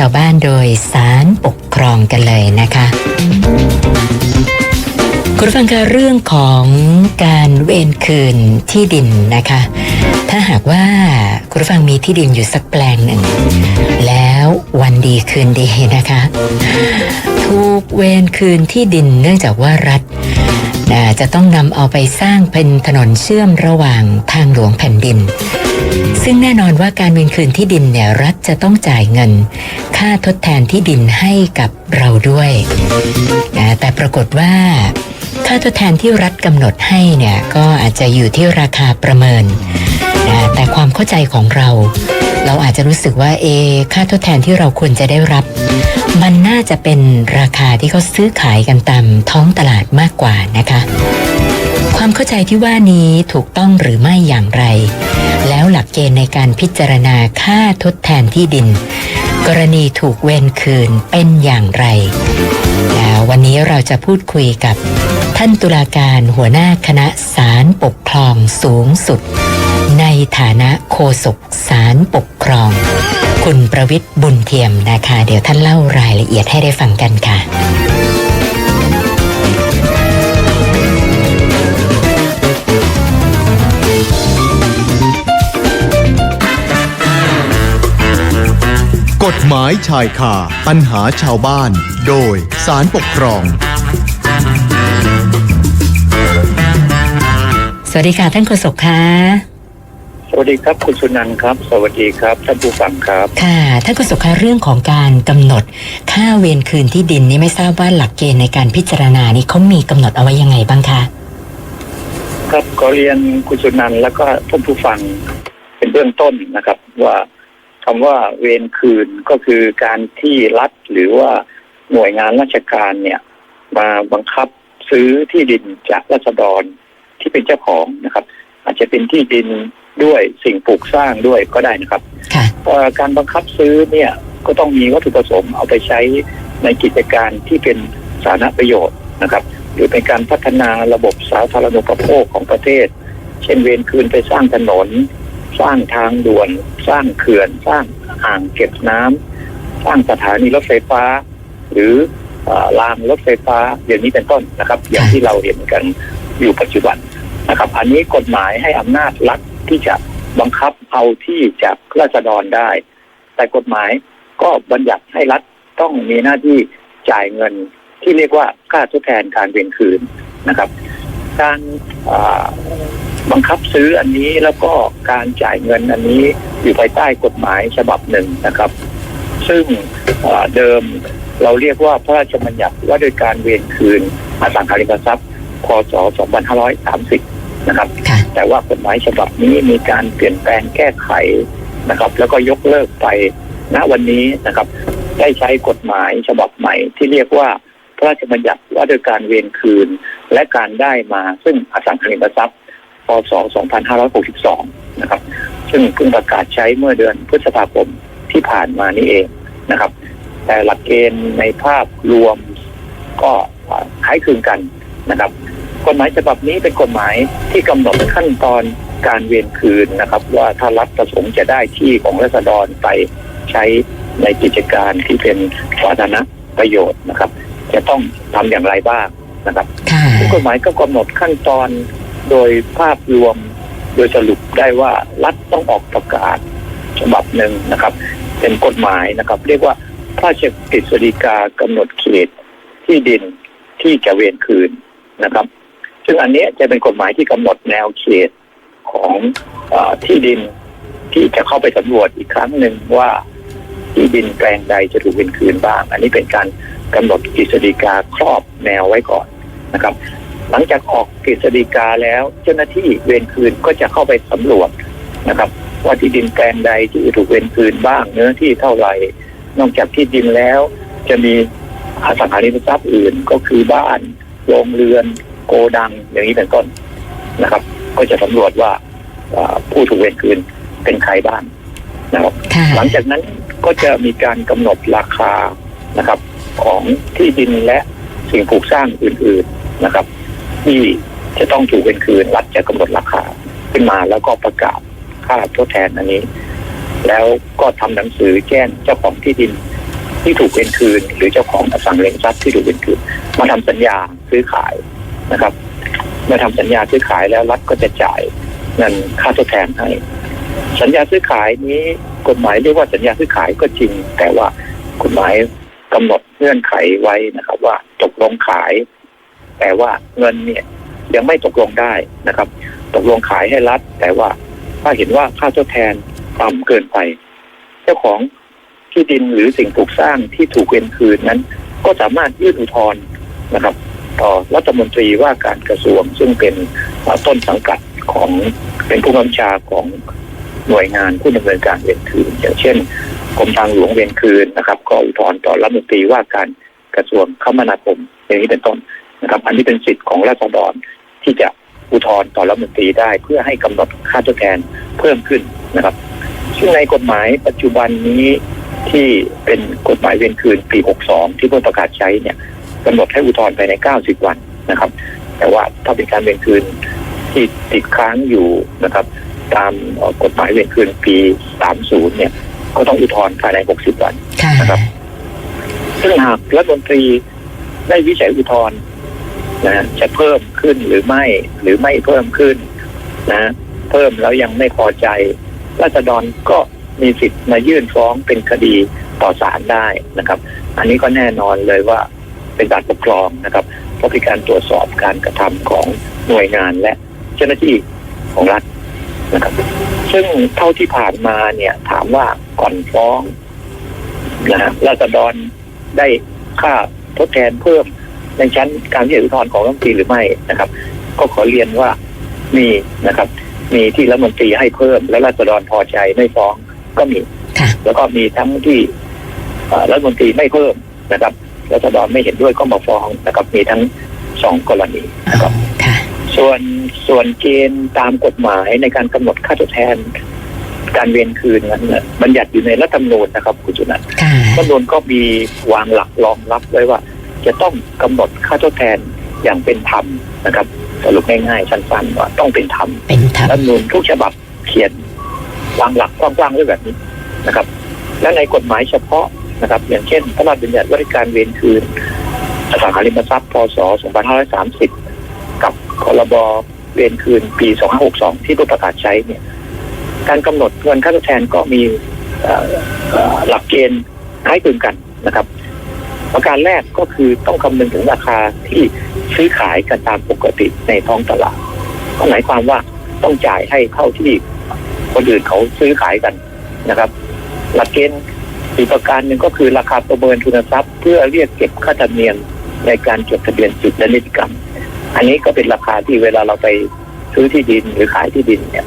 ชาวบ้านโดยสารปกครองกันเลยนะคะคุณผู้ฟังคะเรื่องของการเวนคืนที่ดินนะคะ ถ้าหากว่าคุณผู้ฟังมีที่ดินอยู่สักแปลงหนึ่ง แล้ววันดีคืนดีนะคะถูกเวนคืนที่ดินเนื่องจากว่ารัฐจะต้องนำเอาไปสร้างเป็นถนนเชื่อมระหว่างทางหลวงแผ่นดิน ซึ่งแน่นอนว่าการเวนคืนที่ดินเนี่ยรัฐจะต้องจ่ายเงิน ค่าทดแทนที่ดินให้กับเราด้วยนะแต่ปรากฏว่า ค่าทดแทนที่รัฐกำหนดให้เนี่ยก็อาจจะอยู่ที่ราคาประเมินนะแต่ความเข้าใจของเรา เราอาจจะรู้สึกว่าเอค่าทดแทนที่เราควรจะได้รับ มันน่าจะเป็นราคาที่เขาซื้อขายกันตามท้องตลาดมากกว่านะคะ ความเข้าใจที่ว่านี้ถูกต้องหรือไม่อย่างไร แล้วหลักเกณฑ์ในการพิจารณาค่าทดแทนที่ดิน กรณีถูกเวนคืนเป็นอย่างไร แล้ววันนี้เราจะพูดคุยกับท่านตุลาการหัวหน้าคณะศาลปกครองสูงสุด ในฐานะโฆษกศาลปกครอง คุณประวิทย์บุญเทียมนะคะ เดี๋ยวท่านเล่ารายละเอียดให้ได้ฟังกันค่ะ หมายชายคาปัญหาชาวบ้าน โดยสารปกครอง สวัสดีค่ะท่านโฆษกค่ะสวัสดีครับคุณสุนันท์ครับ สวัสดีครับท่านผู้ฟังครับ ค่ะท่านโฆษกคะเรื่องของการกำหนด ค่าเวรคืนที่ดินนี่ไม่ทราบว่าหลักเกณฑ์ในการพิจารณานี่เขามีกำหนดเอาไว้ยังไงบ้างคะครับขอเรียนคุณสุนันท์แล้วก็ท่านผู้ฟังเป็นเบื้องต้นนะครับ ว่า คำว่าเวรคืนก็คือการที่รัฐหรือว่าหน่วยงานราชการเนี่ย มาบังคับซื้อที่ดินจากราษฎรที่เป็นเจ้าของนะครับ อาจจะเป็นที่ดินด้วยสิ่งปลูกสร้างด้วยก็ได้นะครับค่ะเอ่อการบังคับซื้อเนี่ยก็ต้องมีวัตถุประสงค์เอาไปใช้ในกิจการที่เป็นสาธารณประโยชน์นะครับ หรือเป็นการพัฒนาระบบสาธารณูปโภคของประเทศ เช่นเวรคืนไปสร้างถนน สร้างทางด่วน สร้างเขื่อน สร้างอ่างเก็บน้ำสร้างสถานีรถไฟฟ้า หรือเอ่อรางรถไฟฟ้าอย่างนี้เป็นต้นนะครับ อย่างที่เราเห็นกันอยู่ปัจจุบันนะครับ อันนี้กฎหมายให้อำนาจรัฐที่จะบังคับเอาที่จากราษฎรได้ แต่กฎหมายก็บัญญัติให้รัฐต้องมีหน้าที่จ่ายเงินที่เรียกว่าค่าทดแทนการเวียนคืนนะครับ การ บังคับซื้ออันนี้แล้วก็การจ่ายเงินอันนี้อยู่ภายใต้กฎหมายฉบับหนึ่งนะครับ ซึ่งอ่าเดิมเราเรียกว่าพระราชบัญญัติว่าโดยการเวียนคืนอสังหาริมทรัพย์พศ 2530 นะครับค่ะแต่ว่ากฎหมายฉบับนี้มีการเปลี่ยนแปลงแก้ไขนะครับ แล้วก็ยกเลิกไปณวันนี้นะครับ ได้ใช้กฎหมายฉบับใหม่ที่เรียกว่าพระราชบัญญัติว่าโดยการเวียนคืนและการได้มาซึ่งอสังหาริมทรัพย์ พศ 2562 นะครับ ซึ่งเพิ่งประกาศใช้เมื่อเดือนพฤษภาคมที่ผ่านมานี้เองนะครับ แต่หลักเกณฑ์ในภาพรวมก็คล้ายคลึงกันนะครับ กฎหมายฉบับนี้เป็นกฎหมายที่กำหนดขั้นตอนการเวียนคืนนะครับ ว่าถ้ารัฐประสงค์จะได้ที่ของรัษฎรไปใช้ในกิจการที่เป็นสาธารณประโยชน์นะครับ จะต้องทำอย่างไรบ้างนะครับค่ะซึ่งกฎหมายก็กำหนดขั้นตอน โดยภาพรวมโดยสรุปได้ว่ารัฐต้องออกประกาศฉบับหนึ่งนะครับ เป็นกฎหมายนะครับ เรียกว่าพระราชกฤษฎีกากำหนดเขตที่ดินที่จะเวียนคืนนะครับ ซึ่งอันนี้จะเป็นกฎหมายที่กำหนดแนวเขตของอที่ดินที่จะเข้าไปสำรวจอีกครั้งหนึ่งว่าที่ดินแปลงใดจะถูกเวียนคืนบ้าง อันนี้เป็นการกำหนดกฤษฎีกาครอบแนวไว้ก่อนนะครับ หลังจากออกกฤษฎีกาแล้ว เจ้าหน้าที่เวรคืนก็จะเข้าไปสำรวจนะครับ ว่าที่ดินแปลงใดที่ถูกเวรคืนบ้างเนื้อที่เท่าไหร่ นอกจากที่ดินแล้ว จะมีอสังหาริมทรัพย์อื่นก็คือบ้านโรงเรือน โกดังอย่างนี้เป็นต้นนะครับ ก็จะสำรวจว่าเอ่อผู้ถูกเวรคืนเป็นใครบ้างนะครับค่ะหลังจากนั้นก็จะมีการกำหนดราคานะครับ ของที่ดินและสิ่งปลูกสร้างอื่น ๆนะครับ ที่จะต้องถูกเป็นคืนรัฐจะกำหนดราคา ขึ้นมาแล้วก็ประกาศค่าทดแทนอันนี้ แล้วก็ทำหนังสือแจ้งเจ้าของที่ดินที่ถูกเวนคืน หรือเจ้าของอสังหาริมทรัพย์ที่ถูกเวนคืน มาทำสัญญาซื้อขายนะครับเมื่อทำสัญญาซื้อขายแล้วรัฐก็จะจ่ายเงินค่าทดแทนให้ สัญญาซื้อขายนี้กฎหมายเรียกว่าสัญญาซื้อขายก็จริง แต่ว่ากฎหมายกำหนดเงื่อนไขไว้นะครับ ว่าตกลงขาย แต่ว่าเงินเนี่ยยังไม่ตกลงได้นะครับ ตกลงขายให้รัฐ แต่ว่าถ้าเห็นว่าค่าทดแทนต่ำเกินไป เจ้าของที่ดินหรือสิ่งปลูกสร้างที่ถูกเวนคืนนั้น ก็สามารถยื่นอุทธรณ์นะครับ ต่อรัฐมนตรีว่าการกระทรวง ซึ่งเป็นต้นสังกัดของเป็นผู้กำกับชาของหน่วยงานผู้ดำเนินการเวนคืน อย่างเช่นกรมทางหลวงเวนคืนนะครับ ก็อุทธรณ์ต่อรัฐมนตรีว่าการกระทรวงคมนาคมอย่างนี้เป็นต้น นะครับ อันนี้เป็นสิทธิ์ของราษฎรที่จะอุทธรณ์ต่อรัฐมนตรีได้ เพื่อให้กำหนดค่าทดแทนเพิ่มขึ้นนะครับ ซึ่งในกฎหมายปัจจุบันนี้ที่เป็นกฎหมายเวรคืนปี 62 ที่เพิ่งประกาศใช้เนี่ยกำหนดให้อุทธรณ์ภายใน 90 วันนะครับ แต่ว่าถ้าเป็นการเวรคืนที่ติดค้างอยู่นะครับ ตามเอ่อกฎหมายเวรคืนปี 30 เนี่ย ก็ต้องอุทธรณ์ภายใน 60 วันค่ะนะครับ ซึ่งหากรัฐมนตรีได้วิจัยอุทธรณ์ นะจะเพิ่มขึ้นหรือไม่หรือไม่เพิ่มขึ้นนะเพิ่มแล้วยังไม่พอใจราษฎรก็มีสิทธิ์มายื่นฟ้องเป็นคดีต่อศาลได้นะครับ อันนี้ก็แน่นอนเลยว่าเป็นการปกครองนะครับเพราะเป็นการตรวจสอบการกระทำของหน่วยงานและเจ้าหน้าที่ของรัฐนะครับ ซึ่งเท่าที่ผ่านมาเนี่ยถามว่าก่อนฟ้องนะฮะราษฎรได้ค่าทดแทนเพิ่ม ในชั้นการพิจารณาอุทธรณ์ของรัฐมนตรีหรือไม่นะครับ ก็ขอเรียนว่ามีนะครับ มีที่รัฐมนตรีให้เพิ่ม แล้วราษฎรพอใจไม่ฟ้องก็มีค่ะแล้วก็มีทั้งที่เอ่อรัฐมนตรีไม่เพิ่มนะครับรัษฎรไม่เห็นด้วยก็มาฟ้องนะครับมีทั้งสองกรณีนะครับค่ะส่วนส่วนเกณฑ์ตามกฎหมายในการกำหนดค่าทดแทน การเวียนคืนนั้นเนี่ยบัญญัติอยู่ในรัฐธรรมนูญนะครับคุณจุนันท์ค่ะรัฐธรรมนูญก็มีวางหลักรองรับไว้ว่า จะต้องกำหนดค่าทดแทนอย่างเป็นธรรมนะครับสรุปง่ายๆสั้นๆว่าต้องเป็นธรรมเป็นธรรมรัฐธรรมนูญทุกฉบับเขียนวางหลักกว้างๆไว้แบบนี้นะครับ และในกฎหมายเฉพาะนะครับ อย่างเช่น พระราชบัญญัติว่าด้วยการเวียนคืนอสังหาริมทรัพย์พศ 2530 กับพรบเวียนคืนปี 2562 ที่เพิ่งประกาศใช้เนี่ย การกำหนดเงินค่าทดแทนก็มีเอ่อเอ่อหลักเกณฑ์คล้ายคลึงกันนะครับ ประการแรกก็คือต้องคำนึงถึงราคาที่ซื้อขายกันตามปกติในท้องตลาดก็หมายความว่าต้องจ่ายให้เท่าที่คนอื่นเขาซื้อขายกันนะครับ หลักเกณฑ์อีกประการหนึ่งก็คือราคาประเมินทุนทรัพย์ เพื่อเรียกเก็บค่าธรรมเนียมในการจดทะเบียนสิทธิและนิติกรรม อันนี้ก็เป็นราคาที่เวลาเราไปซื้อที่ดินหรือขายที่ดินเนี่ย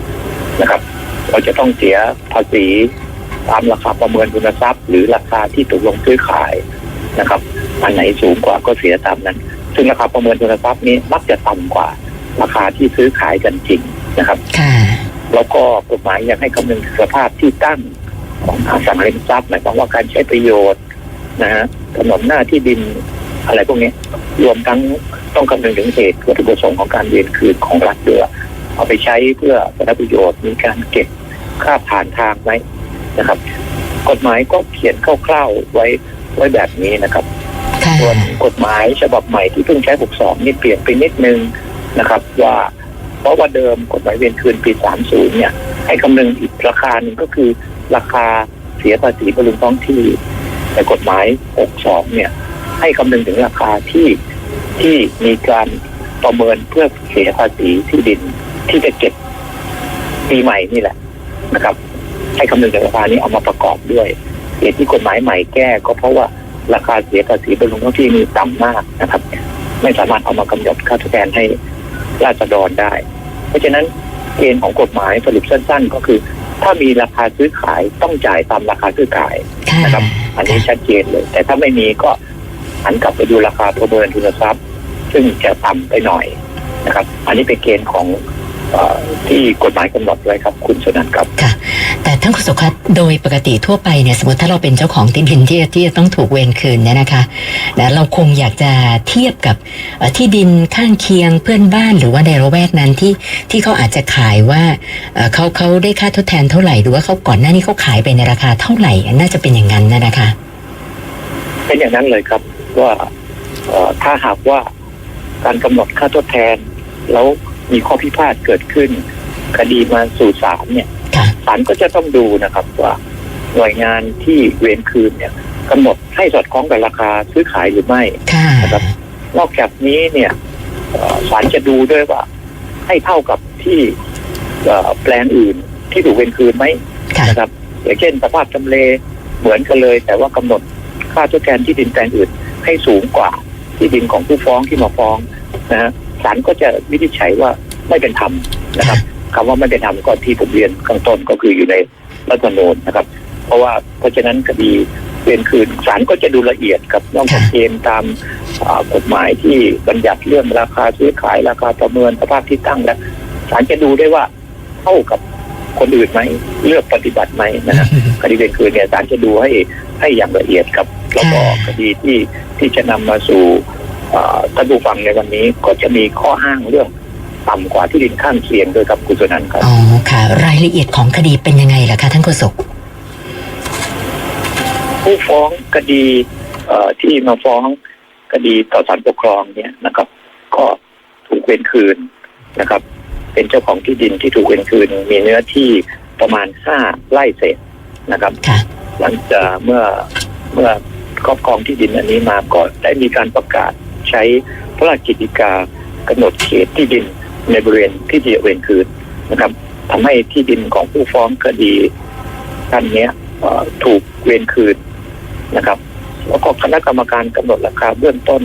นะครับ เราจะต้องเสียภาษีตามราคาประเมินทุนทรัพย์ หรือราคาที่ตกลงซื้อขาย นะครับ อันไหนสูงกว่าก็เสียตามนั้น ซึ่งราคาประเมินทุนทรัพย์นี้มักจะต่ำกว่าราคาที่ซื้อขายกันจริงนะครับค่ะแล้วก็กฎหมายยังให้คำนึงถึงสภาพที่ตั้งของอสังหาริมทรัพย์หมายความว่าการใช้ประโยชน์นะฮะถนนหน้าที่ดินอะไรพวกนี้ รวมทั้งต้องคำนึงถึงเหตุวัตถุประสงค์ของการเวียนคืนของรัฐด้วยเอาไปใช้เพื่อประโยชน์มีการเก็บค่าผ่านทางไหมนะครับ กฎหมายก็เขียนคร่าวๆไว้ ไว้แบบนี้นะครับค่ะส่วนกฎหมายฉบับใหม่ที่เพิ่งใช้62นี่เปลี่ยนไปนิดนึงนะครับ ว่าเพราะว่าเดิมกฎหมายเวียนคืนปี 30 เนี่ย ให้คำนึงอีกราคาหนึ่งก็คือราคาเสียภาษีบำรุงท้องที่แต่กฎหมาย 62 เนี่ย ให้คำนึงถึงราคาที่ที่มีการประเมินเพื่อเสียภาษีที่ดินที่จะเก็บปีใหม่นี่แหละนะครับ ให้คำนึงถึงราคานี้เอามาประกอบด้วย เหตุที่กฎหมายใหม่แก้ก็เพราะว่าราคาเสียภาษีบำรุงท้องที่นี่ต่ำมากนะครับ ไม่สามารถเอามากำหนดค่าทดแทนให้ราษฎรได้ เพราะฉะนั้นเกณฑ์ของกฎหมายสรุปสั้น ๆ ก็คือ ถ้ามีราคาซื้อขายต้องจ่ายตามราคาซื้อขายค่ะนะครับ อันนี้ชัดเจนเลย แต่ถ้าไม่มีก็หันกลับไปดูราคาประเมินทุนทรัพย์ ซึ่งจะต่ำไปหน่อยนะครับ อันนี้เป็นเกณฑ์ของเออ ที่กฎหมายกำหนดไว้ครับ คุณสุนันท์ครับค่ะ แต่ท่านโฆษกคะโดยปกติทั่วไปเนี่ยสมมติถ้าเราเป็นเจ้าของที่ดินที่ที่จะต้องถูกเวรคืนเนี่ยนะคะนะเราคงอยากจะเทียบกับเอ่อที่ดินข้างเคียงเพื่อนบ้านหรือว่าในระแวกนั้นที่ที่เขาอาจจะขายว่าเอ่อเขาเขาได้ค่าทดแทนเท่าไหร่หรือว่าเขาก่อนหน้านี้เขาขายไปในราคาเท่าไหร่น่าจะเป็นอย่างนั้นนะนะคะเป็นอย่างนั้นเลยครับว่าเอ่อถ้าหากว่าการกำหนดค่าทดแทนแล้ว มีข้อพิพาทเกิดขึ้น คดีมาสู่ศาลเนี่ยค่ะศาลก็จะต้องดูนะครับว่าหน่วยงานที่เวรคืนเนี่ยกำหนดให้สอดคล้องกับราคาซื้อขายหรือไม่ค่ะนะครับ นอกจากนี้เนี่ยเอ่อศาลจะดูด้วยว่า ให้เท่ากับที่เอ่อแปลงอื่นที่ถูกเวรคืนไหมค่ะนะครับอย่างเช่นสภาพทำเลเหมือนกันเลย แต่ว่ากำหนดค่าทดแทนที่ดินแปลงอื่น ให้สูงกว่าที่ดินของผู้ฟ้องที่มาฟ้องนะฮะ ศาลก็จะวินิจฉัยว่าไม่เป็นธรรมนะครับคำว่าไม่เป็นธรรมก็ที่ผมเรียนข้างต้นก็คืออยู่ในรัฐธรรมนูญนะครับ เพราะว่าเพราะฉะนั้นคดีเวียนคืนศาลก็จะดูละเอียดกับนอกจากเกณฑ์ตามอ่ากฎหมายที่บัญญัติเรื่องราคาซื้อขายราคาประเมินสภาพที่ตั้งแล้วศาลจะดูได้ว่าเท่ากับคนอื่นไหมเลือกปฏิบัติไหมนะฮะคดีเวรคืนเนี่ยศาลจะดูให้ให้อย่างละเอียดครับแล้วก็ค่ะคดีที่ที่จะนำมาสู่เอ่อ ท่านผู้ฟังในวันนี้ก็จะมีข้ออ้างเรื่องต่ำกว่าที่ดินข้างเคียงด้วยครับคุณสุนันท์ครับอ๋อค่ะ รายละเอียดของคดีเป็นยังไงล่ะคะท่านโฆษกผู้ฟ้องคดีเอ่อที่มาฟ้องคดีต่อศาลปกครองเนี่ยนะครับ ก็ถูกเวรคืนนะครับ เป็นเจ้าของที่ดินที่ถูกเวรคืน มีเนื้อที่ประมาณห้าไร่เศษนะครับค่ะหลังจากเมื่อเมื่อครอบครองที่ดินอันนี้มาก็ได้มีการประกาศ ใช้พระราชกิจกากำหนดเขตที่ดินในบริเวณที่จะเวรคืนนะครับทำให้ที่ดินของผู้ฟ้องคดีท่านนี้ถูกเวรคืนนะครับแล้วก็คณะกรรมการกำหนดราคาเบื้องต้น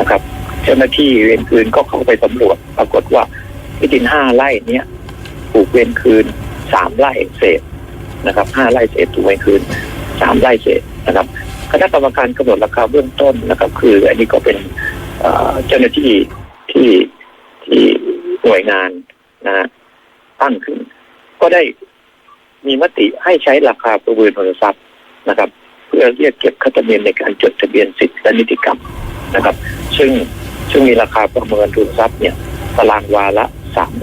นะครับ เจ้าหน้าที่เวรคืนก็เข้าไปสำรวจ ปรากฏว่าที่ดินห้าไร่เนี้ยถูกเวรคืนสามไร่เศษนะครับห้าไร่เศษถูกเวรคืนสามไร่เศษนะครับ คณะกรรมการกำหนดราคาเบื้องต้นนะครับ คืออันนี้ก็เป็นเอ่อเจ้าหน้าที่ที่ที่หน่วยงานนะฮะตั้งขึ้น ก็ได้มีมติให้ใช้ราคาประเมินผลทรัพย์นะครับ เพื่อเรียกเก็บค่าธรรมเนียมในการจดทะเบียนสิทธิและนิติกรรมนะครับ ซึ่งซึ่งมีราคาประเมินทุนทรัพย์เนี่ยตารางวาละ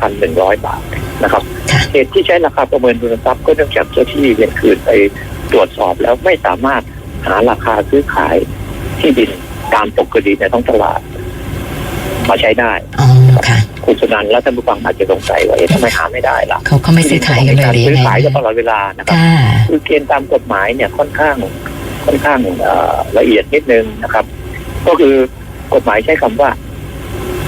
3,100บาทนะครับค่ะเหตุที่ใช้ราคาประเมินทุนทรัพย์ก็เนื่องจากเจ้าที่เวียนคืนไปตรวจสอบแล้วไม่สามารถ หาราคาซื้อขายที่ดินตามปกติในท้องตลาด มาใช้ได้อ๋อค่ะ คุณสุนันท์และท่านผู้ฟังอาจจะสงสัยว่าเอ๊ะทำไมหาไม่ได้ล่ะเขาเขาไม่ซื้อขายกันเลยหรือซื้ยัองไงขายกันตลอดเวลานะครับค่ะคือเกณฑ์ตามกฎหมายเนี่ยค่อนข้างค่อนข้างเอ่อละเอียดนิดนึงนะครับ ก็คือกฎหมายใช้คำว่า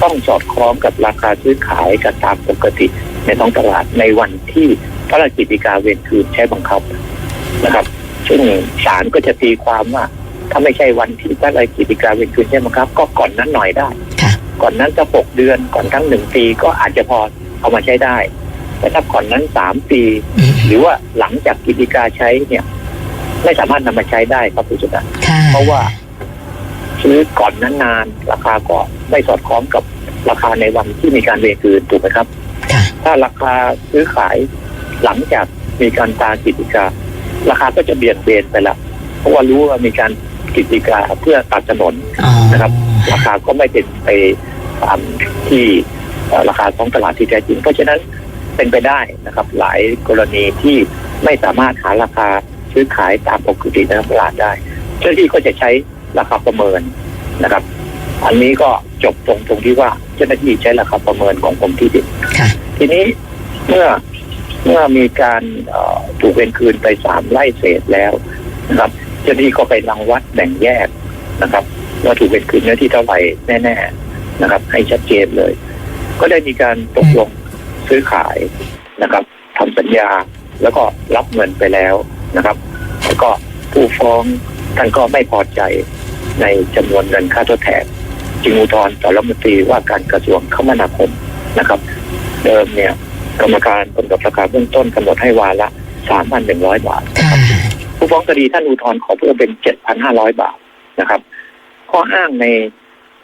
ต้องสอดคล้องกับราคาซื้อขายกันตามปกติในท้องตลาดในวันที่พระราชกิจการเวรคืนใช้บังคับนะครับ ซึ่งศาลก็จะตีความว่า ถ้าไม่ใช่วันที่พระราชกิจการเวรคืนใช้บังคับ ก็ก่อนนั้นหน่อยได้ค่ะก่อนนั้นจะหกเดือนก่อนทั้งหนึ่งปีก็อาจจะพอเอามาใช้ได้ แต่ถ้าก่อนนั้นสามปีอืมหรือว่าหลังจากกิจการใช้เนี่ย ไม่สามารถนำมาใช้ได้ครับคุณสุนันท์ค่ะเพราะว่าซื้อก่อนนั้นนานราคาก็ไม่สอดคล้องกับราคาในวันที่มีการเวรคืนถูกไหมครับค่ะถ้าราคาซื้อขายหลังจากมีการตากิจการ ราคาก็จะเบี่ยงเบนไปละเพราะว่ารู้ว่ามีการกิจการเพื่อตัดถนนอ๋อนะครับ ราคาก็ไม่เป็นไปตามที่เอ่อราคาท้องตลาดที่แท้จริง เพราะฉะนั้นเป็นไปได้นะครับ หลายกรณีที่ไม่สามารถหาราคาซื้อขายตามปกติในท้องตลาดได้เจ้าหน้าที่ก็จะใช้ราคาประเมินนะครับ อันนี้ก็จบตรงตรงที่ว่าเจ้าหน้าที่ใช้ราคาประเมินของกรมที่ดินค่ะทีนี้เมื่อ เมื่อมีการถูกเวรคืนไปสามไร่เศษแล้วนะครับเจ้าหน้าที่ก็ไปรังวัดแบ่งแยกนะครับว่าถูกเวรคืนเนื้อที่เท่าไหร่แน่ๆนะครับ ให้ชัดเจนเลย ก็ได้มีการตกลงซื้อขายนะครับทำสัญญาแล้วก็รับเงินไปแล้วนะครับแล้วก็ผู้ฟ้องท่านก็ไม่พอใจในจำนวนเงินค่าทดแทนจึงอุทธรณ์ต่อรัฐมนตรีว่าการกระทรวงคมนาคมนะครับ เดิมเนี่ย กรรมการกำหนดราคาเบื้องต้นกำหนดให้วาละ3,100บาทค่ะผู้ฟ้องคดีท่านอุทธรณ์ขอเพิ่มเป็น7,500บาทนะครับ ข้ออ้างใน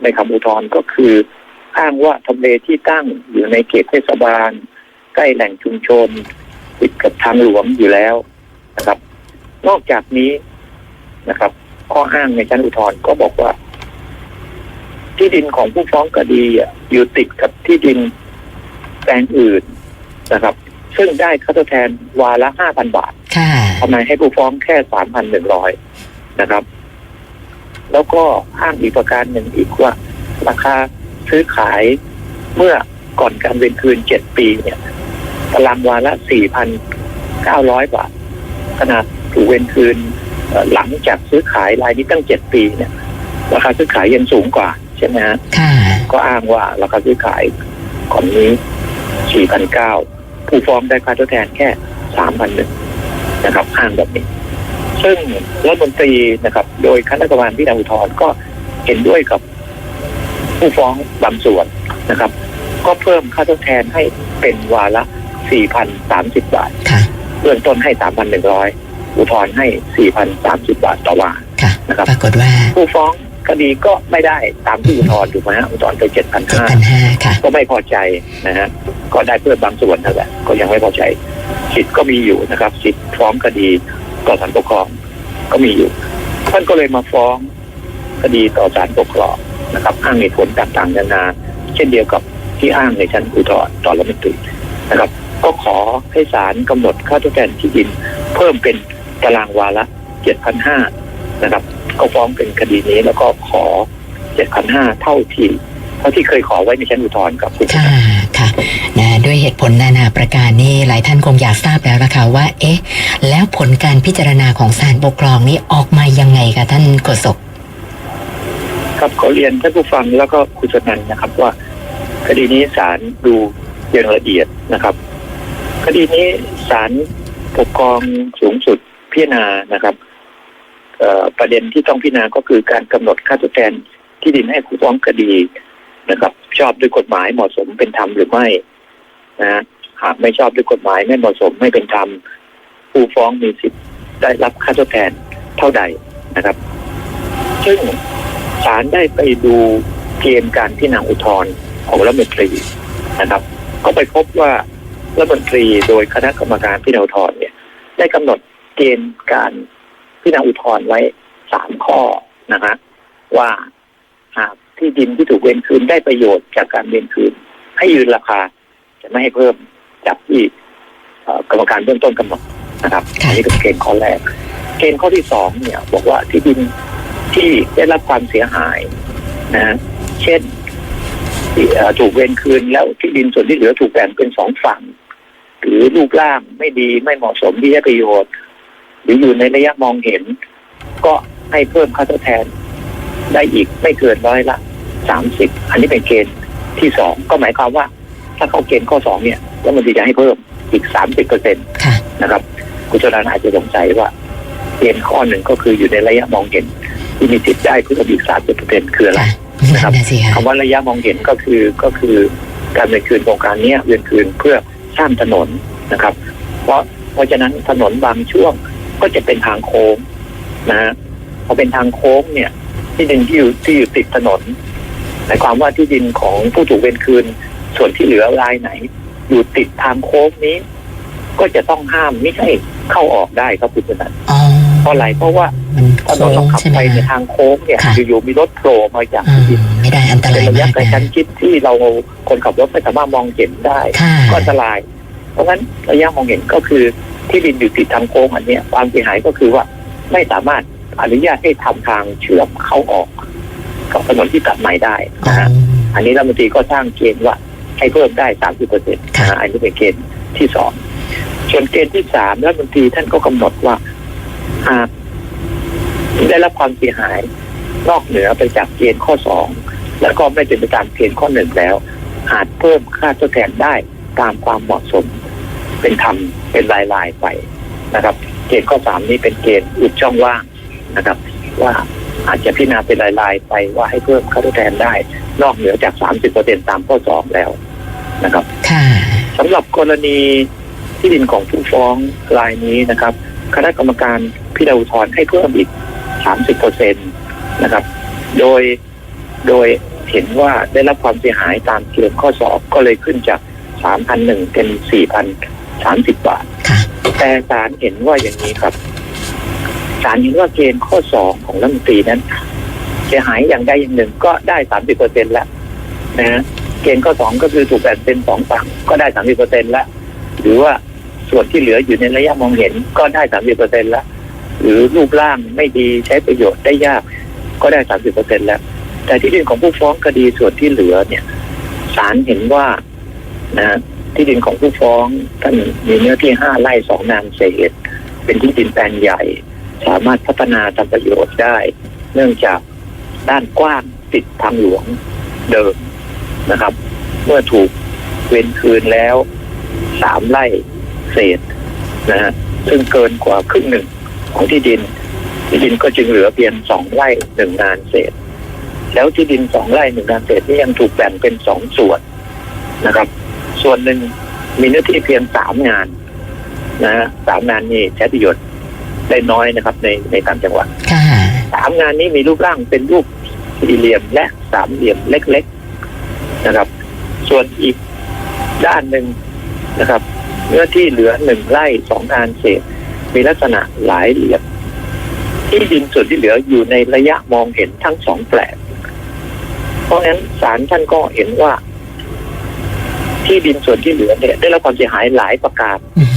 ในคำอุทธรณ์ก็คืออ้างว่าทำเลที่ตั้งอยู่ในเขตเทศบาล ใกล้แหล่งชุมชน ติดกับทางหลวงอยู่แล้วนะครับ นอกจากนี้นะครับ ข้ออ้างในชั้นอุทธรณ์ก็บอกว่า ที่ดินของผู้ฟ้องคดีอะอยู่ติดกับที่ดินแปลงอื่น นะครับ ซึ่งได้ค่าทดแทนวาละห้าพันบาทค่ะทำไมให้ผู้ฟ้องแค่สามพันหนึ่งร้อยนะครับ แล้วก็อ้างอีกประการหนึ่งอีกว่า ราคาซื้อขายเมื่อก่อนการเวนคืนเจ็ดปีเนี่ยตารางวาละสี่พันเก้าร้อยบาท ขนาดถูกเวนคืนเอ่อหลังจากซื้อขายรายนี้ตั้งเจ็ดปีเนี่ยราคาซื้อขายยังสูงกว่าใช่ไหมฮะค่ะก็อ้างว่าราคาซื้อขายก่อนนี้4,900 ผู้ฟ้องได้ค่าทดแทนแค่3,001นะครับอ้างแบบนี้ ซึ่งรัฐมนตรีนะครับ โดยคณะกรรมการพิจารณาอุทธรณ์ก็เห็นด้วยกับผู้ฟ้องบางส่วนนะครับ ก็เพิ่มค่าทดแทนให้เป็นวาระ4,030 บาทค่ะเบื้องต้นให้ 3,100 อุทธรณ์ให้ 4,030 บาทต่อวาค่ะนะครับปรากฏว่า ผู้ฟ้อง คดีก็ไม่ได้ตามที่อุทธรณ์ถูกไหมฮะอุทธรณ์ไปเจ็ด7,500พันห้าค่ะก็ไม่พอใจนะฮะก็ได้เพื่อบางส่วนนั่นแหละก็ยังไม่พอใจสิทธิ์ก็มีอยู่นะครับ สิทธิ์ฟ้องคดีต่อศาลปกครองก็มีอยู่ ท่านก็เลยมาฟ้องคดีต่อศาลปกครองนะครับ อ้างเหตุผลต่างๆนานา เช่นเดียวกับที่อ้างในชั้นอุทธรณ์ต่อรัฐมนตรีนะครับ ก็ขอให้ศาลกำหนดค่าทดแทนที่ดิน เพิ่มเป็นตารางวาละ7,500นะครับก็ฟ้องเป็นคดีนี้แล้วก็ขอ7,500เท่าที่เท่าที่เคยขอไว้ในชั้นอุทธรณ์กับคุณค่ะค่ะนะด้วยเหตุผลนานาประการนี่หลายท่านคงอยากทราบแล้วนะคะว่า เอ๊ะ แล้วผลการพิจารณาของศาลปกครองนี้ออกมายังไงคะท่านโฆษกครับขอเรียนท่านผู้ฟังแล้วก็คุณสนันนะครับว่า คดีนี้ศาลดูอย่างละเอียดนะครับ คดีนี้ศาลปกครองสูงสุดพิจารณานะครับเอ่อ ประเด็นที่ต้องพิจารณาก็คือการกำหนดค่าทดแทนที่ดินให้ผู้ฟ้องคดีนะครับ ชอบด้วยกฎหมายเหมาะสมเป็นธรรมหรือไม่นะหากไม่ชอบด้วยกฎหมายไม่เหมาะสมไม่เป็นธรรมผู้ฟ้องมีสิทธิ์ได้รับค่าทดแทนเท่าใดนะครับ ซึ่งศาลได้ไปดูเกณฑ์การพิจารณาอุทธรณ์ของรัฐมนตรีนะครับ ก็ไปพบว่ารัฐมนตรีโดยคณะกรรมการพิจารณาอุทธรณ์เนี่ย ได้กำหนดเกณฑ์การ พิจารณาอุทธรณ์ไว้สามข้อนะฮะว่าหากที่ดินที่ถูกเวนคืนได้ประโยชน์จากการเวนคืน ให้ยืนราคา จะไม่ให้เพิ่มจากที่เอ่อกรรมการเบื้องต้นกำหนดนะครับค่ะอันนี้เป็นเกณฑ์ข้อแรก เกณฑ์ข้อที่สองเนี่ย บอกว่าที่ดินที่ได้รับความเสียหายนะฮะเช่นที่เอ่อถูกเวนคืนแล้วที่ดินส่วนที่เหลือถูกแบ่งเป็นสองฝั่ง หรือรูปร่างไม่ดีไม่เหมาะสมที่จะประโยชน์ห รืออยู่ในระยะมองเห็น ก็ให้เพิ่มค่าทดแทน ได้อีกไม่เกินร้อยละสามสิบอันนี้เป็นเกณฑ์ที่สองก็หมายความว่า ถ้าเข้าเกณฑ์ข้อสองเนี่ยแล้วมันจะให้เพิ่มอีกสามสิบเปอร์เซ็นตค่ะนะครับคุณชนานอาจจะสงสัยว่าเกณฑ์ข้อหนึ่งก็คืออยู่ในระยะมองเห็น ที่มีสิทธิ์ได้เพิ่มอีกสามสิบเปอร์เซ็นคืออะไรค่ะนะครับนั่นนะสิค่ะคำว่าระยะมองเห็นก็คือก็คือการเวียนคืนโครงการเนี้ยเวียนคืนเพื่อสร้างถนนนะครับ เพราะเพราะฉะนั้นถนนบางช่วง ก็จะเป็นทางโค้งนะฮะพอเป็นทางโค้งเนี่ย ที่ดินที่อยู่ที่อยู่ติดถนนหมายความว่าที่ดินของผู้ถูกเวียนคืน ส่วนที่เหลือรายไหน อยู่ติดทางโค้งนี้ ก็จะต้องห้ามไม่ให้เข้าออกได้ครับคุณชนะอ๋อเพราะอะไรเพราะว่ามันถนโค้นเรางขับใช่ไหมไปในคะทางโค้งเนี่ยค่ะอยู่ๆมีรถโผล่มาจากอืที่มดินไม่ได้อันตเป็นรายระยะมากกระนะชั้นชิดที่เราคนขับรถไม่สามารถมองเห็นได้ค่ะก็อันตราย เพราะงั้นระยะมองเห็นก็คือ ที่ดินอยู่ติดทางโค้งอันเนี้ยความเสียหายก็คือว่าไม่สามารถอนุญาตให้ทำทางเชื่อมเข้าออกกับถนนที่ตัดใหม่ได้อ๋อนะฮะอันนี้รัฐมนตรีก็สร้างเกณฑ์ว่าให้เพิ่มได้สามสิบเปอร์เซ็นต์ค่ะนะฮะอันนี้เป็นเกณฑ์ที่สองส่วนเกณฑ์ที่สามรัฐมนตรีท่านก็กำหนดว่าหากได้รับความเสียหาย นอกเหนือไปจากเกณฑ์ข้อสองแล้วก็ไม่เป็นไปตามเกณฑ์ข้อหนึ่งแล้ว อาจเพิ่มค่าทดแทนได้ตามความเหมาะสม เป็นธรรมเป็นรายลายๆไปนะครับ เกณฑ์ข้อสามนี้เป็นเกณฑ์อุดช่องว่างนะครับ ว่าอาจจะพิจารณาเป็นรายลายๆไปว่าให้เพิ่มค่าทดแทนได้ นอกเหนือจาก30เปอร์เซ็นตามข้อสองแล้วนะครับค่ะสำหรับกรณีที่ดินของผู้ฟ้องรายนี้นะครับ คณะกรรมการพิจารณาอุทธรณ์ให้เพิ่มอีก30เปอร์เซ็นตนะครับ โดยโดยเห็นว่าได้รับความเสียหายตามเกณฑ์ข้อสอบก็เลยขึ้นจาก 3,001 เป็น 4,030บาท ค่ะ แต่ศาลเห็นว่าอย่างนี้ครับศาลเห็นว่าเกณฑ์ข้อสองของรัฐมนตรีนั้น เสียหายอย่างใดอย่างหนึ่งก็ได้สามสิบเปอร์เซ็นแล้วนะฮะเกณฑ์ข้อสองก็คือถูกแบ่งเป็นสองฝั่งก็ได้สามสิบเปอร์เซ็นแล้วหรือว่าส่วนที่เหลืออยู่ในระยะมองเห็นก็ได้สามสิบเปอร์เซ็นแล้วหรือรูปร่างไม่ดีใช้ประโยชน์ได้ยากก็ได้สามสิบเปอร์เซ็นแล้ว แต่ที่ดินของผู้ฟ้องคดีส่วนที่เหลือเนี่ยศาลเห็นว่านะฮะ ที่ดินของผู้ฟ้องท่านมีเนื้อที่ห้าไร่สองนามเศษ เป็นที่ดินแปลงใหญ่ สามารถพัฒนาทำประโยชน์ได้ เนื่องจากด้านกว้างติดทางหลวงเดิมนะครับ เมื่อถูกเว้นคืนแล้วสามไร่เศษนะฮะซึ่งเกินกว่าครึ่งหนึ่งของที่ดิน ที่ดินก็จึงเหลือเพียงสองไร่หนึ่งงานเศษ แล้วที่ดินสองไร่หนึ่งงานเศษนี่ยังถูกแบ่งเป็นสองส่วนนะครับ ส่วนหนึ่งมีเนื้อที่เพียงสามงานนะฮะสามงานนี่ใช้ประโยชน์ได้น้อยนะครับ ในในต่างจังหวัดค่ะสามงานนี้มีรูปร่างเป็นรูปสี่เหลี่ยมและสามเหลี่ยมเล็ก ๆนะครับ ส่วนอีกด้านหนึ่งนะครับเนื้อที่เหลือหนึ่งไร่สองงานเศษ มีลักษณะหลายเหลี่ยมที่ดินส่วนที่เหลืออยู่ในระยะมองเห็นทั้งสองแปลงเพราะฉะนั้นศาลท่านก็เห็นว่า ที่ดินส่วนที่เหลือเนี่ยได้รับความเสียหายหลายประการอืม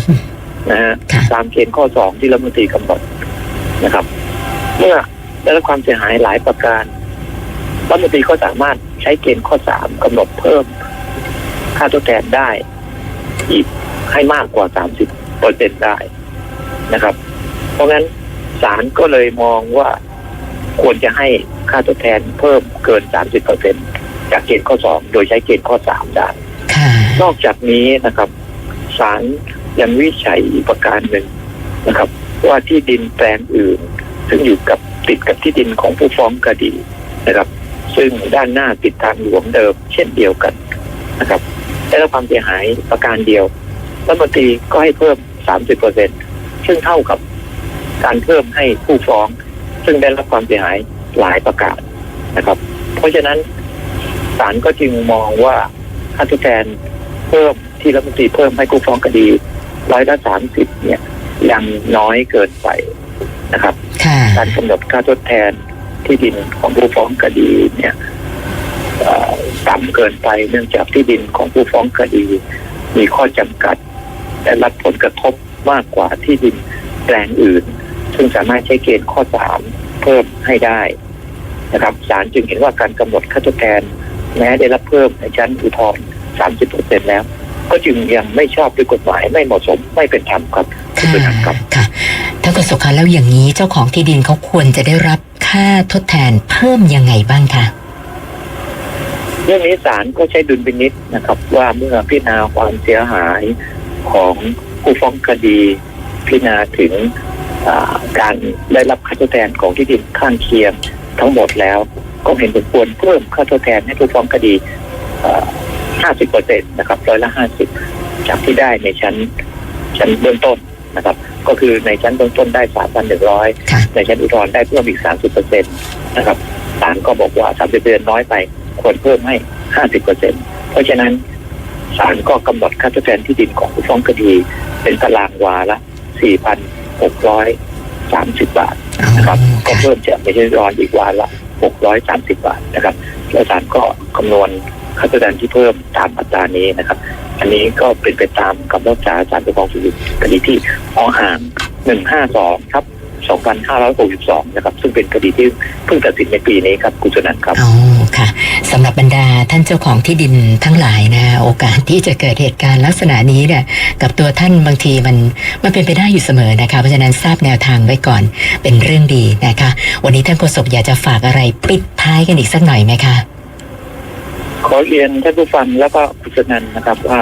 นะฮะค่ะตามเกณฑ์ข้อสองที่รัฐมนตรีกำหนดนะครับ เมื่อได้รับความเสียหายหลายประการรัฐมนตรีก็สามารถใช้เกณฑ์ข้อสามกำหนดเพิ่ม ค่าทดแทนได้ อีกให้มากกว่าสามสิบเปอร์เซ็นได้นะครับ เพราะงั้นศาลก็เลยมองว่าควรจะให้ค่าทดแทนเพิ่มเกินสามสิบเปอร์เซ็นจากเกณฑ์ข้อสองโดยใช้เกณฑ์ข้อสามได้ค่ะ นอกจากนี้นะครับศาลยังวิจัยอีกประการหนึ่งนะครับ ว่าที่ดินแปลงอื่น ซึ่งอยู่กับติดกับที่ดินของผู้ฟ้องคดีนะครับ ซึ่งด้านหน้าติดทางหลวงเดิม เช่นเดียวกันนะครับได้รับความเสียหายประการเดียวรัฐมนตรีก็ให้เพิ่ม 30เปอร์เซ็นซึ่งเท่ากับการเพิ่มให้ผู้ฟ้อง ซึ่งได้รับความเสียหายหลายประการนะครับ เพราะฉะนั้นศาลก็จึงมองว่าค่าทดแทน เพิ่มที่รัฐมนตรีเพิ่มให้ผู้ฟ้องคดีร้อยละสามสิบเนี่ยยังน้อยเกินไปนะครับค่ะการกำหนดค่าทดแทนที่ดินของผู้ฟ้องคดีเนี่ยเอ่อต่ำเกินไปเนื่องจากที่ดินของผู้ฟ้องคดี มีข้อจำกัดและรับผลกระทบมากกว่าที่ดินแปลงอื่น ซึ่งสามารถใช้เกณฑ์ข้อสามเพิ่มให้ได้นะครับศาลจึงเห็นว่าการกำหนดค่าทดแทน แม้ได้รับเพิ่มในชั้นอุทธรณ์ 30เปอร์เซ็นแล้ว ก็จึงยังไม่ชอบด้วยกฎหมายไม่เหมาะสมไม่เป็นธรรมครับคุณค่ะเป็นธรรมครับค่ะถ้ากสคะแล้วอย่างนี้เจ้าของที่ดินเขาควรจะได้รับค่าทดแทนเพิ่มยังไงบ้างคะเรื่องนี้ศาลก็ใช้ดุลพินิษนะครับ ว่าเมื่อพิจารณาความเสียหายของผู้ฟ้องคดี พิจารณาถึงอ่าการได้รับค่าทดแทนของที่ดินข้างเคียงทั้งหมดแล้ว ก็เห็นสมควรเพิ่มค่าทดแทนให้ผู้ฟ้องคดี 50เปอร์เซ็นต์นะครับร้อยละ 50 จากที่ได้ในชั้นชั้นเบื้องต้นนะครับ ก็คือในชั้นเบื้องต้นได้3,100ค่ะในชั้นอุทธรณ์ได้เพิ่มอีก 30เปอร์เซ็นต์นะครับศาลก็บอกว่า 30เดือนน้อยไปควรเพิ่มให้ 50เปอร์เซ็นต์เพราะฉะนั้นศาลก็กำหนดค่าทดแทนที่ดินของผู้ฟ้องคดี เป็นตารางวาละ 4,630 บาทอ๋อนะครับ ก็ค่ะเพิ่มจากไม่ใช่ร้อนอีกวาละ 630 บาทนะครับแล้วศาลก็คำนวณ ค่าทดแทนที่เพิ่มตามอัตรานี้นะครับ อันนี้ก็เป็นไปตามคำพิพากษาศาลปกครองสูงสุดคดีที่ออ่าง152ครับ2,562 นะครับ ซึ่งเป็นคดีที่เพิ่งตัดสินในปีนี้ครับคุณชนันท์ครับ อ๋อ ค่ะสำหรับบรรดาท่านเจ้าของที่ดินทั้งหลายนะ โอกาสที่จะเกิดเหตุการณ์ลักษณะนี้เนี่ย กับตัวท่านบางทีมันมันเป็นไปได้อยู่เสมอนะคะ เพราะฉะนั้นทราบแนวทางไว้ก่อนเป็นเรื่องดีนะคะ วันนี้ท่านโฆษกอยากจะฝากอะไรปิดท้ายกันอีกสักหน่อยไหมคะ ขอเรียนท่านผู้ฟังแล้วก็คุณชนันท์นะครับว่า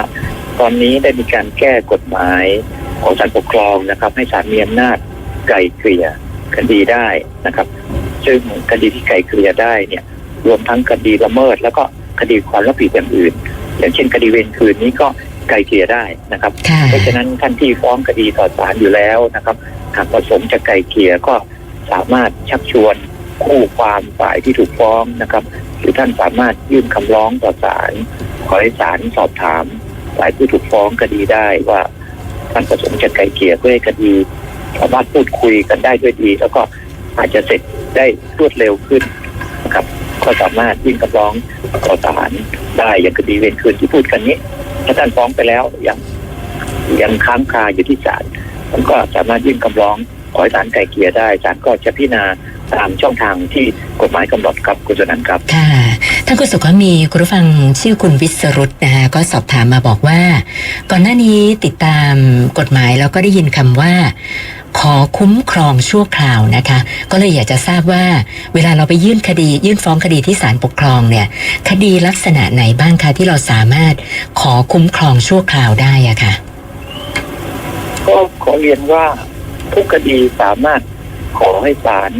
ตอนนี้ได้มีการแก้กฎหมายของศาลปกครองนะครับ ให้ศาลมีอำนาจไกล่เกลี่ยคดีได้นะครับ ซึ่งคดีที่ไกล่เกลี่ยได้เนี่ยรวมทั้งคดีละเมิด แล้วก็คดีความรับผิดอย่างอื่น อย่างเช่น คดีเวรคืนนี้ก็ไกล่เกลี่ยได้นะครับค่ะเพราะฉะนั้นท่านที่ฟ้องคดีต่อศาลอยู่แล้วนะครับหากประสงค์จะไกล่เกลี่ยก็สามารถชักชวนคู่ความฝ่ายที่ถูกฟ้องนะครับ หรือท่านสามารถยื่นคำร้องต่อศาลขอให้ศาลสอบถามฝ่ายผู้ถูกฟ้องคดีได้ว่าท่านประสงค์จะไกลเกลี่ยเพื่อให้คดีสามารถพูดคุยกันได้ด้วยดี แล้วก็อาจจะเสร็จได้รวดเร็วขึ้นนะครับ ก็สามารถยื่นคำร้องต่อศาลได้อย่างคดีเวรคืนที่พูดกันนี้ ถ้าท่านฟ้องไปแล้วยังยังค้างคาอยู่ที่ศาลมันก็สามารถยื่นคำร้องขอให้ศาลไกลเกลี่ยได้ศาลก็จะพิจารณา ตามช่องทางที่กฎหมายกำหนดครับคุณสนันครับ ค่ะท่านโฆษกก็มีคุณผู้ฟังชื่อคุณวิศรุตนะคะก็สอบถามมาบอกว่า ก่อนหน้านี้ติดตามกฎหมายแล้วก็ได้ยินคำว่า ขอคุ้มครองชั่วคราวนะคะ ก็เลยอยากจะทราบว่า เวลาเราไปยื่นคดี ยื่นฟ้องคดีที่ศาลปกครองเนี่ย คดีลักษณะไหนบ้างคะที่เราสามารถขอคุ้มครองชั่วคราวได้อะค่ะก็ขอเรียนว่าทุกคดีสามารถขอให้ศาล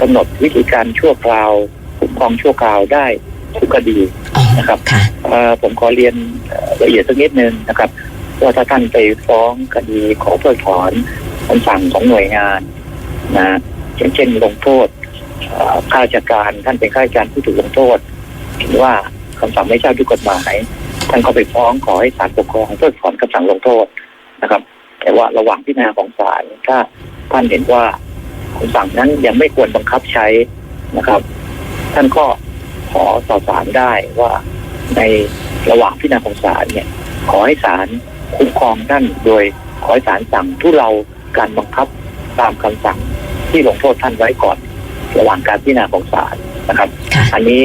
กำหนดวิธีการชั่วคราวคุ้มครองชั่วคราวได้ทุกคดีอ๋อนะครับค่ะเอ่อผมขอเรียนเอ่อละเอียดสักนิดนึงนะครับว่าถ้าท่านไปฟ้องคดีขอเพิกถอนคำสั่งของหน่วยงานนะอย่างเช่นลงโทษเอ่อข้าราชการท่านเป็นข้าราชการผู้ถูกลงโทษเห็นว่าคำสั่งไม่ชอบด้วยกฎหมายท่านก็ไปฟ้องขอให้ศาลปกครองเพิกถอนคำสั่งลงโทษนะครับ แต่ว่าระหว่างพิจารณาของศาลถ้าท่านเห็นว่า คำสั่งนั้นยังไม่ควรบังคับใช้นะครับ ท่านก็ขอต่อศาลได้ว่าในระหว่างพิจารณาของศาลเนี่ย ขอให้ศาลคุ้มครองท่านโดยขอให้ศาลสั่งทุเลาการบังคับตามคำสั่งที่ลงโทษท่านไว้ก่อน ระหว่างการพิจารณาของศาลนะครับค่ะอันนี้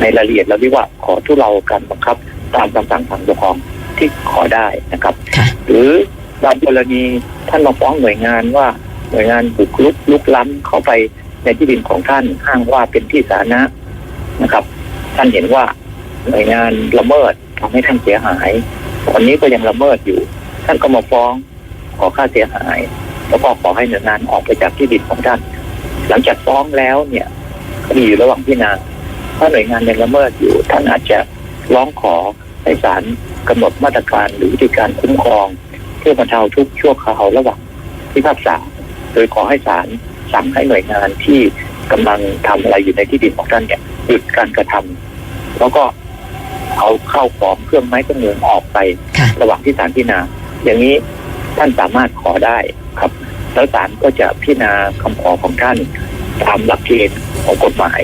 ในรายละเอียดเราเรียกว่าขอทุเลาการบังคับตามคำสั่งทางปกครองที่ขอได้นะครับค่ะหรือบางกรณีท่านมาฟ้องหน่วยงานว่า หน่วยงานบุกรุกลุกล้ำเข้าไปในที่ดินของท่านอ้างว่าเป็นที่สาธารณะนะครับ ท่านเห็นว่าหน่วยงานละเมิดทำให้ท่านเสียหายตอนนี้ก็ยังละเมิดอยู่ ท่านก็มาฟ้องขอค่าเสียหาย แล้วก็ขอให้หน่วยงานออกไปจากที่ดินของท่าน หลังจากฟ้องแล้วเนี่ยคดีอยู่ระหว่างพิจารณาถ้าหน่วยงานยังละเมิดอยู่ ท่านอาจจะร้องขอให้ศาลกำหนดมาตรการหรือวิธีการคุ้มครอง เพื่อบรรเทาทุกข์ชั่วคราวระหว่างพิพากษา ดยขอให้ศาลสั่งให้หน่วยงานที่กำลังทำอะไรอยู่ในที่ดินของท่านเนี่ยหยุดการกระทำแล้วก็เอาเข้าของเครื่องไม้เครื่องมือออกไปค่ะระหว่างที่ศาลพิจารณาอย่างนี้ท่านสามารถขอได้ครับแล้วศาลก็จะพิจารณาคำขอของท่านตามหลักเกณฑ์ของกฎหมาย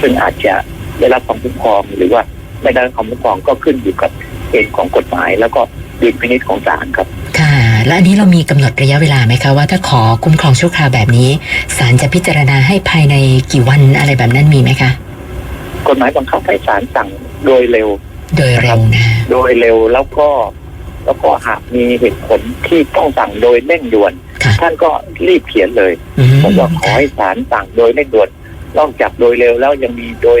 ซึ่งอาจจะได้รับความคุ้มครองหรือว่าไม่ได้รับความคุ้มครองก็ขึ้นอยู่กับเกณฑ์ของกฎหมาย แล้วก็ดุลพินิจของศาลครับค่ะ และอันนี้เรามีกำหนดระยะเวลาไหมคะว่าถ้าขอคุ้มครองชั่วคราวแบบนี้ศาลจะพิจารณาให้ภายในกี่วันอะไรแบบนั้นมีไหมคะกฎหมายบังคับให้ศาลสั่งโดยเร็ว โดยเร็วนะโดยเร็วแล้วก็แล้วก็หากมีเหตุผลที่ต้องสั่งโดยเร่งด่วนค่ะท่านก็รีบเขียนเลยอืมผมว่าขอให้ศาลสั่งโดยเร่งด่วนนอกจากโดยเร็วแล้วยังมีโดย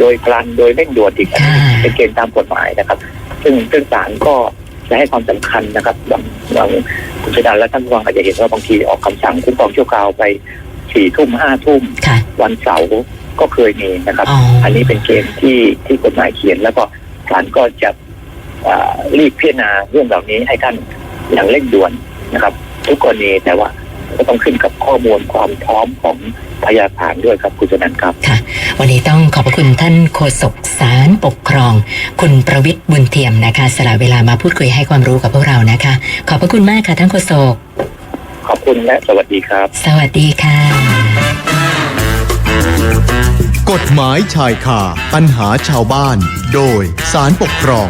โดยพลันโดยเร่งด่วนอีกอันนี้ค่ะเป็นเกณฑ์ตามกฎหมายนะครับ ซึ่งซึ่งศาลก็จะให้ความสำคัญนะครับ บางบางคุณชดาและท่านผู้ฟังอาจจะเห็นว่าบางทีออกคำสั่งคุ้มครองชั่วคราวไปสี่ทุ่มห้าทุ่มค่ะวันเสาร์ก็เคยมีนะครับอ๋ออัอันนี้เป็นเกณฑ์ที่ที่กฎหมายเขียน แล้วก็ศาลก็จะอ่ารีบพิจารณาเรื่องเหล่านี้ให้ท่านอย่างเร่งด่วนนะครับ ทุกกรณีแต่ว่า ก็ต้องขึ้นกับข้อมูลความพร้อมของพยานฐานด้วยครับคุณชนันครับค่ะ วันนี้ต้องขอบพระคุณท่านโฆษกศาลปกครอง คุณประวิทย์บุญเทียมนะคะสละเวลามาพูดคุยให้ความรู้กับพวกเรานะคะ ขอบพระคุณมากค่ะท่านโฆษกขอบคุณและสวัสดีครับ สวัสดีค่ะ กฎหมายชายคาปัญหาชาวบ้าน โดยสารปกครอง